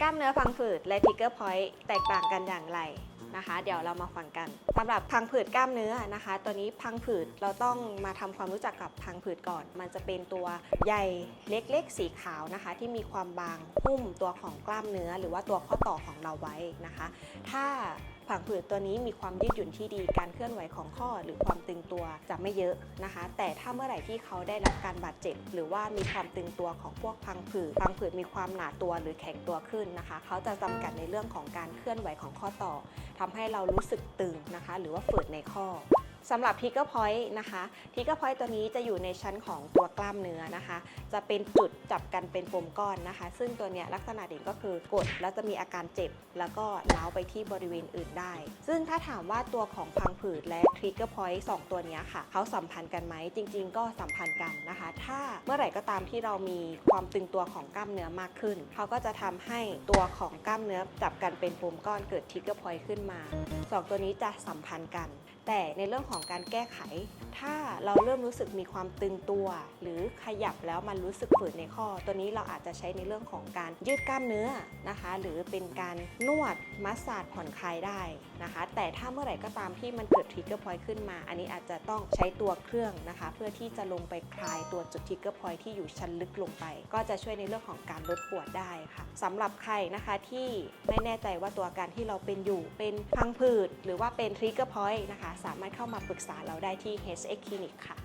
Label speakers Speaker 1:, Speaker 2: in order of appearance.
Speaker 1: กล้ามเนื้อพังผืดและทิกเกอร์พอยต์แตกต่างกันอย่างไรนะคะ เดี๋ยวเรามาฟังกันสำหรับพังผืดกล้ามเนื้อนะคะ ตัวนี้พังผืดเราต้องมาทำความรู้จักกับพังผืดก่อน มันจะเป็นตัวใหญ่เล็กๆ สีขาวนะคะ ที่มีความบางหุ้มตัวของกล้ามเนื้อ หรือว่าตัวข้อต่อของเราไว้นะคะ ถ้า ผังผืดตัวนี้มีความยืดหยุ่นที่ดีการเคลื่อนไหวของข้อหรือความตึงตัวจะไม่เยอะนะคะ แต่ถ้าเมื่อไหร่ที่เขาได้รับการบาดเจ็บ หรือว่ามีความตึงตัวของพวกพังผืดพังผืดมีความหนาตัวหรือแข็งตัวขึ้นนะคะ เขาจะจำกัดในเรื่องของการเคลื่อนไหวของข้อต่อทำให้เรารู้สึกตึงนะคะ หรือว่าฝืดในข้อ สำหรับทิกเกอร์พอยต์นะคะทิกเกอร์พอยต์ตัวนี้จะอยู่ในชั้นของตัวกล้ามเนื้อนะคะ จะเป็นจุดจับกันเป็นปมก้อนนะคะ ซึ่งตัวเนี้ยลักษณะเด่นก็คือกดแล้วจะมีอาการเจ็บ แล้วก็ล้าวไปที่บริเวณอื่นได้ ซึ่งถ้าถามว่าตัวของพังผืดและทริกเกอร์พอยต์สองตัวนี้ค่ะ เขาสัมพันธ์กันไหมจริง ๆ ก็สัมพันธ์กันนะคะ ถ้าเมื่อไหร่ก็ตามที่เรามีความตึงตัวของกล้ามเนื้อมากขึ้น เขาก็จะทำให้ตัวของกล้ามเนื้อจับกันเป็นปมก้อนเกิดทริกเกอร์พอยต์ขึ้นมาสองตัวนี้จะสัมพันธ์กัน แต่ในเรื่องของของการแก้ไข ถ้าเราเริ่มรู้สึกมีความตึงตัว หรือขยับแล้วมันรู้สึกฝืดในข้อ ตัวนี้เราอาจจะใช้ในเรื่องของการยืดกล้ามเนื้อนะคะ หรือเป็นการนวดมัสซาจผ่อนคลายได้นะคะ แต่ถ้าเมื่อไหร่ก็ตามที่มันเกิดทริกเกอร์พอยต์ขึ้นมา อันนี้อาจจะต้องใช้ตัวเครื่องนะคะ เพื่อที่จะลงไปคลายตัวจุดทริกเกอร์พอยต์ที่อยู่ชั้นลึกลงไป ก็จะช่วยในเรื่องของการลดปวดได้ค่ะสำหรับใครนะคะที่ไม่แน่ใจว่าตัวอาการที่เราเป็นอยู่เป็นพังผืดหรือว่าเป็นทริกเกอร์พอยต์นะคะ สามารถเข้ามาปรึกษาเราได้ที่ HX Clinic ค่ะ